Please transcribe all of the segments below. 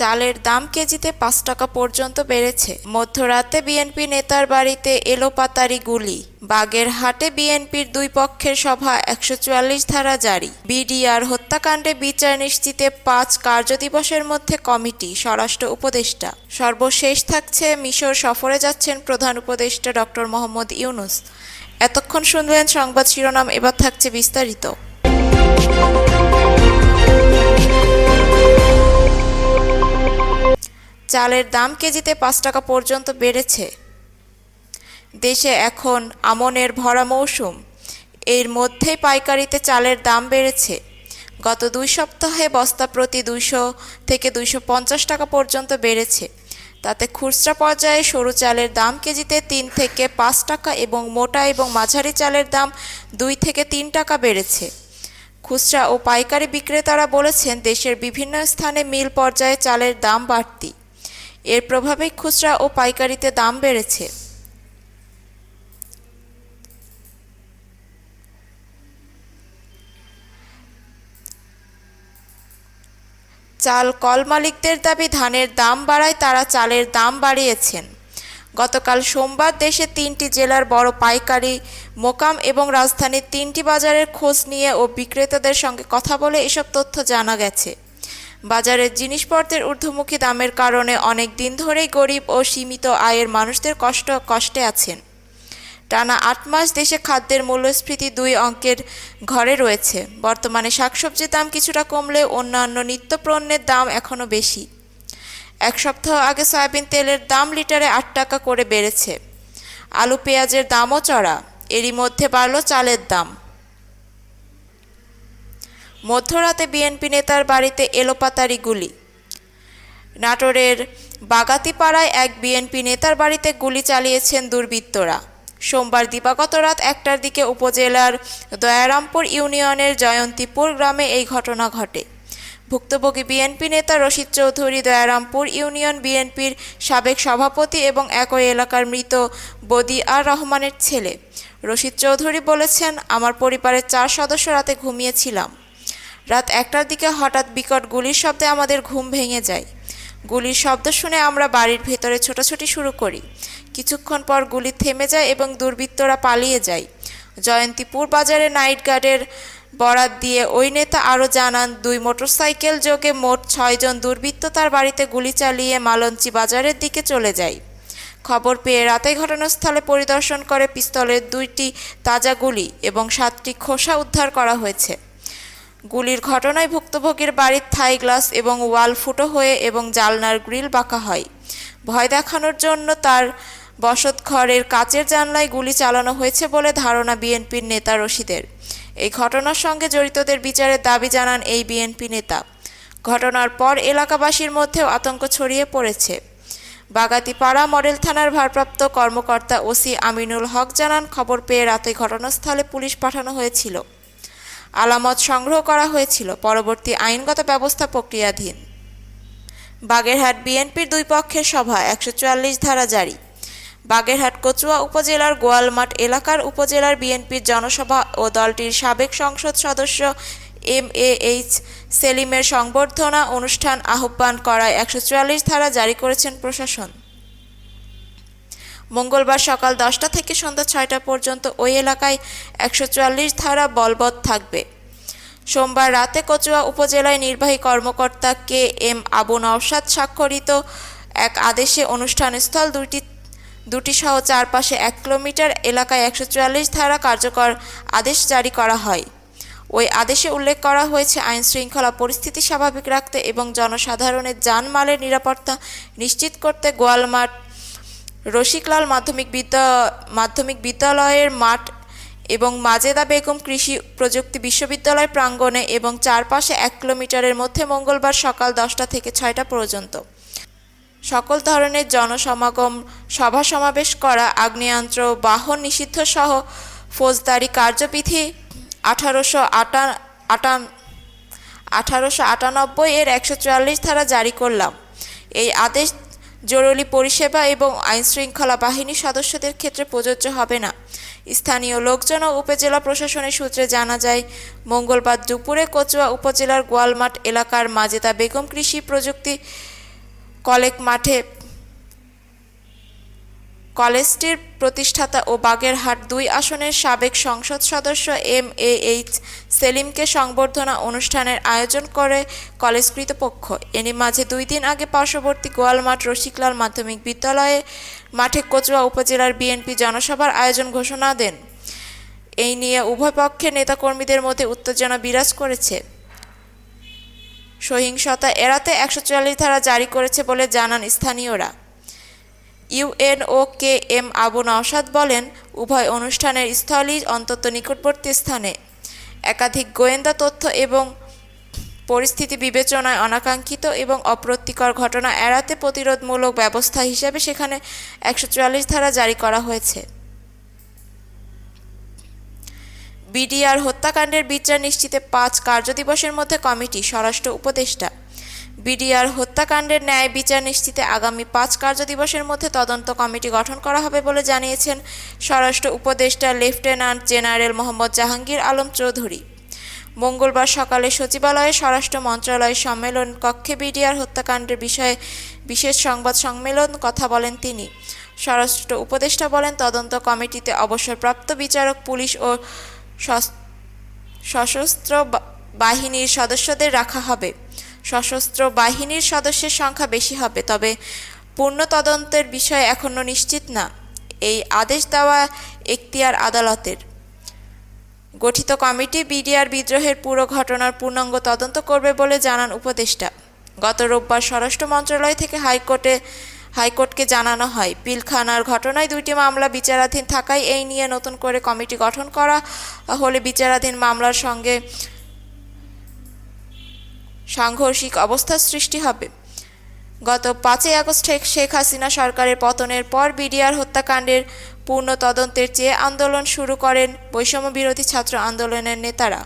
চালের দাম কেজিতে পাঁচ টাকা পর্যন্ত বেড়েছে। মধ্যরাতে বিএনপি নেতার বাড়িতে এলোপাতারি গুলি। বাগেরহাটে বিএনপির দুই পক্ষের সভা একশো চুয়াল্লিশ ধারা জারি। বিডিআর হত্যাকাণ্ডে বিচার নিশ্চিতে পাঁচ কার্যদিবসের মধ্যে কমিটি, স্বরাষ্ট্র উপদেষ্টা। সর্বশেষ থাকছে মিশর সফরে যাচ্ছেন প্রধান উপদেষ্টা ডক্টর মোহাম্মদ ইউনুস। এতক্ষণ শুনলেন সংবাদ শিরোনাম, এবার থাকছে বিস্তারিত। চালের দাম কেজিতে পাঁচ টাকা পর্যন্ত বেড়েছে। দেশে এখন আমনের ভরা মৌসুম। এর মধ্যেই পাইকারিতে চালের দাম বেড়েছে। গত দুই সপ্তাহে বস্তা প্রতি দুইশো থেকে দুইশো পঞ্চাশ টাকা পর্যন্ত বেড়েছে। তাতে খুচরা পর্যায়ে সরু চালের দাম কেজিতে তিন থেকে পাঁচ টাকা এবং মোটা এবং মাঝারি চালের দাম দুই থেকে তিন টাকা বেড়েছে। খুচরা ও পাইকারি বিক্রেতারা বলেছেন, দেশের বিভিন্ন স্থানে মিল পর্যায়ে চালের দাম বাড়তি। এর প্রভাবে খুচরা ও পাইকারিতে দাম বেড়েছে। চাল কল মালিকদের দাবি, ধানের দাম বাড়ায়, তারা চালের দাম বাড়িয়েছেন। গতকাল সোমবার দেশে তিনটি জেলার বড় পাইকারি, মোকাম এবং রাজধানীর তিনটি বাজারের খোঁজ নিয়ে ও বিক্রেতাদের সঙ্গে কথা বলে এসব তথ্য জানা গেছে। বাজারের জিনিসপত্রের ঊর্ধ্বমুখী দামের কারণে অনেক দিন ধরেই গরিব ও সীমিত আয়ের মানুষদের কষ্ট, কষ্টে আছেন। টানা আট মাস দেশে খাদ্যের মূল্যস্ফীতি দুই অঙ্কের ঘরে রয়েছে। বর্তমানে শাকসবজির দাম কিছুটা কমলেও অন্যান্য নিত্যপণ্যের দাম এখনও বেশি। এক সপ্তাহ আগে সয়াবিন তেলের দাম লিটারে আট টাকা করে বেড়েছে। আলু পেঁয়াজের দামও চড়া। এরই মধ্যে বাড়ল চালের দাম। মধ্যরাতে বিএনপি নেতার বাড়িতে এলোপাতারি গুলি। নাটোরের বাগাতিপাড়ায় এক বিএনপি নেতার বাড়িতে গুলি চালিয়েছেন দুর্বৃত্তরা। সোমবার দিবাগত রাত একটার দিকে উপজেলার দয়ারামপুর ইউনিয়নের জয়ন্তীপুর গ্রামে এই ঘটনা ঘটে। ভুক্তভোগী বিএনপি নেতা রশিদ চৌধুরী দয়ারামপুর ইউনিয়ন বিএনপির সাবেক সভাপতি এবং একই এলাকার মৃত বদি আর রহমানের ছেলে। রশিদ চৌধুরী বলেছেন, আমার পরিবারের চার সদস্য রাতে ঘুমিয়েছিলাম। রাত একটার দিকে হঠাৎ বিকট গুলির শব্দে আমাদের ঘুম ভেঙে যায়। গুলির শব্দ শুনে আমরা বাড়ির ভেতরে ছোটাছুটি শুরু করি। কিছুক্ষণ পর গুলি থেমে যায় এবং দুর্বৃত্তরা পালিয়ে যায়। জয়ন্তীপুর বাজারে নাইট গার্ডের বরাত দিয়ে ওই নেতা আরও জানান, দুই মোটরসাইকেল যোগে মোট ছয়জন দুর্বৃত্ত তার বাড়িতে গুলি চালিয়ে মালঞ্চি বাজারের দিকে চলে যায়। খবর পেয়ে রাতে ঘটনাস্থলে পরিদর্শন করে পিস্তলের দুইটি তাজা গুলি এবং সাতটি খোসা উদ্ধার করা হয়েছে। গুলির ঘটনায় ভুক্তভোগীর বাড়ির থাই গ্লাস এবং ওয়াল ফুটো হয়ে এবং জালনার গ্রিল বাঁকা হয়। ভয় দেখানোর জন্য তার বসত ঘরের কাচের জানলায় গুলি চালানো হয়েছে বলে ধারণা বিএনপির নেতা রশিদের। এই ঘটনার সঙ্গে জড়িতদের বিচারের দাবি জানান এই বিএনপি নেতা। ঘটনার পর এলাকাবাসীর মধ্যেও আতঙ্ক ছড়িয়ে পড়েছে। বাগাতিপাড়া মডেল থানার ভারপ্রাপ্ত কর্মকর্তা ওসি আমিনুল হক জানান, খবর পেয়ে রাতে ঘটনাস্থলে পুলিশ পাঠানো হয়েছিল। আলামত সংগ্রহ করা হয়েছিল পরবর্তী আইনগত ব্যবস্থা প্রক্রিয়াধীন। বাগেরহাট বিএনপির দুই পক্ষের সভা একশো চুয়াল্লিশ ধারা জারি। বাগেরহাট কচুয়া উপজেলার গোয়ালমাঠ এলাকার উপজেলার বিএনপির জনসভা ও দলটির সাবেক সংসদ সদস্য এম এ এইচ সেলিমের সংবর্ধনা অনুষ্ঠান আহ্বান করায় একশো চুয়াল্লিশ ধারা জারি করেছেন প্রশাসন। মঙ্গলবার সকাল দশটা থেকে সন্ধ্যা ছয়টা পর্যন্ত ওই এলাকায় একশো চুয়াল্লিশ ধারা বলবৎ থাকবে। সোমবার রাতে কচুয়া উপজেলায় নির্বাহী কর্মকর্তা কে এম আবু নওশাদ স্বাক্ষরিত এক আদেশে অনুষ্ঠানস্থল দুটি দুটি সহ চারপাশে এক কিলোমিটার এলাকায় একশো চুয়াল্লিশ ধারা কার্যকর আদেশ জারি করা হয়। ওই আদেশে উল্লেখ করা হয়েছে, আইন শৃঙ্খলা পরিস্থিতি স্বাভাবিক রাখতে এবং জনসাধারণের যানমালের নিরাপত্তা নিশ্চিত করতে গোয়ালমাঠ রসিকলাল মাধ্যমিক বিদ্যা, মাধ্যমিক বিদ্যালয়ের মাঠ এবং মাজেদা বেগম কৃষি প্রযুক্তি বিশ্ববিদ্যালয় প্রাঙ্গণে এবং চারপাশে এক কিলোমিটারের মধ্যে মঙ্গলবার সকাল দশটা থেকে ছয়টা পর্যন্ত। সকল ধরনের জনসমাগম, সভা সমাবেশ করা আগ্নেয়ান্ত্র বাহন নিষিদ্ধ সহ ফৌজদারি কার্যবিধি আঠারোশো আটা আটান আঠারোশো আটানব্বই এর একশো চুয়াল্লিশ ধারা জারি করলাম। এই আদেশ জরুরি পরিষেবা এবং আইনশৃঙ্খলা বাহিনীর সদস্যদের ক্ষেত্রে প্রযোজ্য হবে না। স্থানীয় লোকজন ও উপজেলা প্রশাসনের সূত্রে জানা যায়, মঙ্গলবার দুপুরে কচুয়া উপজেলার গোয়ালমাঠ এলাকার মাজেদা বেগম কৃষি প্রযুক্তি কলেক মাঠে কলেজটির প্রতিষ্ঠাতা ও বাগেরহাট দুই আসনের সাবেক সংসদ সদস্য এম এ এইচ সেলিমকে সংবর্ধনা অনুষ্ঠানের আয়োজন করে কলেজ কর্তৃপক্ষ। এরই মাঝে দুই দিন আগে পার্শ্ববর্তী গোয়ালমাঠ রসিকলাল মাধ্যমিক বিদ্যালয়ে মাঠে কচুয়া উপজেলার বিএনপি জনসভার আয়োজন ঘোষণা দেন। এই নিয়ে উভয় পক্ষের নেতাকর্মীদের মধ্যে উত্তেজনা বিরাজ করেছে। সহিংসতা এড়াতে একশো চুয়াল্লিশ ধারা জারি করেছে বলে জানান স্থানীয়রা। UNO K M Abu Naushad বলেন, উভয় অনুষ্ঠানের স্থলই অন্তত নিকটবর্তী স্থানে। একাধিক গোয়েন্দা তথ্য এবং পরিস্থিতি বিবেচনায় অনাকাঙ্ক্ষিত এবং অপ্রীতিকর ঘটনা এড়াতে প্রতিরোধমূলক ব্যবস্থা হিসেবে সেখানে একশো চুয়াল্লিশ ধারা জারি করা হয়েছে। বিডিআর হত্যাকাণ্ডের বিচার নিশ্চিতে পাঁচ কার্যদিবসের মধ্যে কমিটি, স্বরাষ্ট্র উপদেষ্টা বিডিআর হত্যাকাণ্ডের ন্যায় বিচার নিশ্চিতে আগামী পাঁচ কার্যদিবসের মধ্যে তদন্ত কমিটি গঠন করা হবে বলে জানিয়েছেন স্বরাষ্ট্র উপদেষ্টা লেফটেন্যান্ট জেনারেল মোহাম্মদ জাহাঙ্গীর আলম চৌধুরী। মঙ্গলবার সকালে সচিবালয়ে স্বরাষ্ট্র মন্ত্রণালয় সম্মেলন কক্ষে বিডিআর হত্যাকাণ্ডের বিষয়ে বিশেষ সংবাদ সম্মেলন কথা বলেন তিনি। স্বরাষ্ট্র উপদেষ্টা বলেন, তদন্ত কমিটিতে অবসরপ্রাপ্ত বিচারক, পুলিশ ও সশস্ত্র বাহিনীর সদস্যদের রাখা হবে। সশস্ত্র বাহিনীর সদস্যের সংখ্যা বেশি হবে, তবে পূর্ণ তদন্তের বিষয় এখনও নিশ্চিত না। এই আদেশ দেওয়া এখতিয়ার আদালতের। গঠিত কমিটি বিডিআর বিদ্রোহের পুরো ঘটনার পূর্ণাঙ্গ তদন্ত করবে বলে জানান উপদেষ্টা। গত রোববার স্বরাষ্ট্র মন্ত্রণালয় থেকে হাইকোর্টে, হাইকোর্টকে জানানো হয়, পিলখানার ঘটনায় দুইটি মামলা বিচারাধীন থাকায় এই নিয়ে নতুন করে কমিটি গঠন করা হলে বিচারাধীন মামলার সঙ্গে সাংঘর্ষিক অবস্থার সৃষ্টি হবে। গত পাঁচই আগস্ট শেখ হাসিনা সরকারের পতনের পর বিডিআর হত্যাকাণ্ডের পূর্ণ তদন্তের চেয়ে আন্দোলন শুরু করেন বৈষম্য বিরোধী ছাত্র আন্দোলনের নেতারা।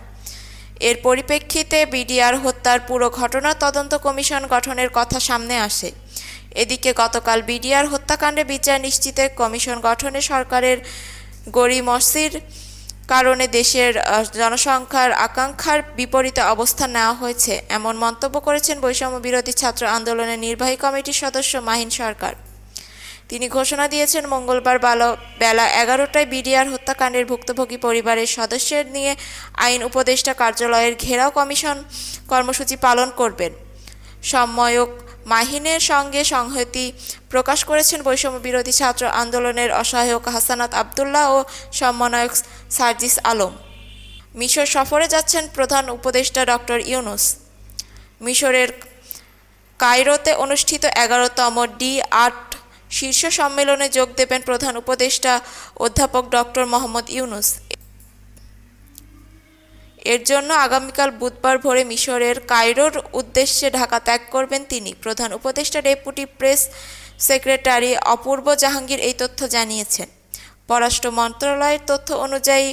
এর পরিপ্রেক্ষিতে বিডিআর হত্যার পুরো ঘটনা তদন্ত কমিশন গঠনের কথা সামনে আসে। এদিকে গতকাল বিডিআর হত্যাকাণ্ডে বিচার নিশ্চিতে কমিশন গঠনে সরকারের গড়িমসির কারণে দেশের জনসংখ্যার আকাঙ্ক্ষার বিপরীতে অবস্থান নেওয়া হয়েছে, এমন মন্তব্য করেছেন বৈষম্য বিরোধী ছাত্র আন্দোলনের নির্বাহী কমিটির সদস্য মাহিন সরকার। তিনি ঘোষণা দিয়েছেন, মঙ্গলবার বালো- বেলা এগারোটায় বিডিআর হত্যাকাণ্ডের ভুক্তভোগী পরিবারের সদস্যের নিয়ে আইন উপদেষ্টা কার্যালয়ের ঘেরাও কমিশন কর্মসূচি পালন করবেন। সম্ময়ক মাহিনের সঙ্গে সংহতি প্রকাশ করেছেন বৈষম্য বিরোধী ছাত্র আন্দোলনের অসহায়ক হাসানাত আবদুল্লাহ ও সমন্বয়ক সার্জিস আলম। মিশর সফরে যাচ্ছেন প্রধান উপদেষ্টা ডক্টর ইউনুস। মিশরের কায়রোতে অনুষ্ঠিত এগারোতম ডি আট শীর্ষ সম্মেলনে যোগ দেবেন প্রধান উপদেষ্টা অধ্যাপক ডক্টর মোহাম্মদ ইউনুস। এর জন্য আগামীকাল বুধবার ভোরে মিশরের কায়রোর উদ্দেশ্যে ঢাকা ত্যাগ করবেন তিনি। প্রধান উপদেষ্টা deputy press secretary Apurba Jahangir এই তথ্য জানিয়েছেন। পররাষ্ট্র মন্ত্রণালয়ের তথ্য অনুযায়ী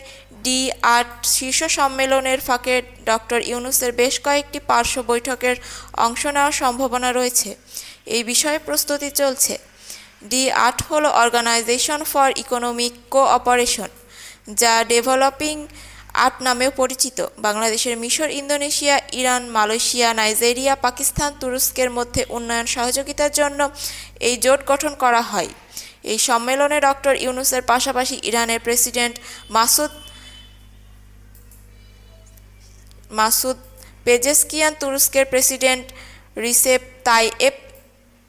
ডি আট শীর্ষ সম্মেলনের ফাঁকে ডক্টর ইউনুসের বেশ কয়েকটি পার্শ্ব বৈঠকের অংশ নেওয়ার সম্ভাবনা রয়েছে। এই বিষয়ে প্রস্তুতি চলছে। ডি আট হল অর্গানাইজেশন ফর ইকোনমিক কোঅপারেশন যা ডেভেলপিং আট নামেও পরিচিত। বাংলাদেশের মিশর, Indonesia, Iran, Malaysia, Nigeria, Pakistan, তুরস্কের মধ্যে উন্নয়ন সহযোগিতার জন্য এই জোট গঠন করা হয়। এই সম্মেলনে ডক্টর ইউনুসের পাশাপাশি ইরানের প্রেসিডেন্ট মাসুদ মাসুদ পেজেস্কিয়ান, তুরস্কের প্রেসিডেন্ট রিসেপ তাই তাইয়েপ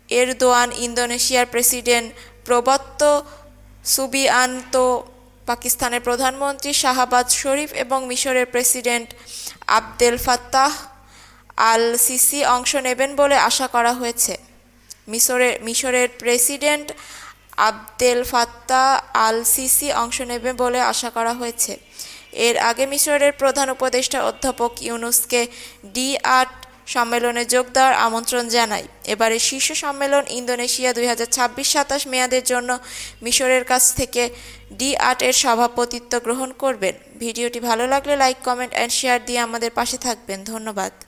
এরদোয়ান, ইন্দোনেশিয়ার প্রেসিডেন্ট প্রবত্ত সুবিআন্তো পাকিস্তানের প্রধানমন্ত্রী শাহাবাজ শরীফ এবং মিশরের president Abdel Fattah al Sisi অংশ নেবেন বলে আশা করা হয়েছে। মিশরের মিশরের president Abdel Fattah al Sisi অংশ নেবে বলে আশা করা হয়েছে। এর আগে মিশরের প্রধান উপদেষ্টা অধ্যাপক ইউনুসকে ডি আট সম্মেলনে যোগ দেওয়ার আমন্ত্রণ জানায় এবারে শীর্ষ সম্মেলন ইন্দোনেশিয়া দুই হাজার ছাব্বিশ সাতাশ মেয়াদের জন্য মিশরের কাছ থেকে ডি আর্টের সভাপতিত্ব গ্রহণ করবেন। ভিডিওটি ভালো লাগলে লাইক, কমেন্ট অ্যান্ড শেয়ার দিয়ে আমাদের পাশে থাকবেন। ধন্যবাদ।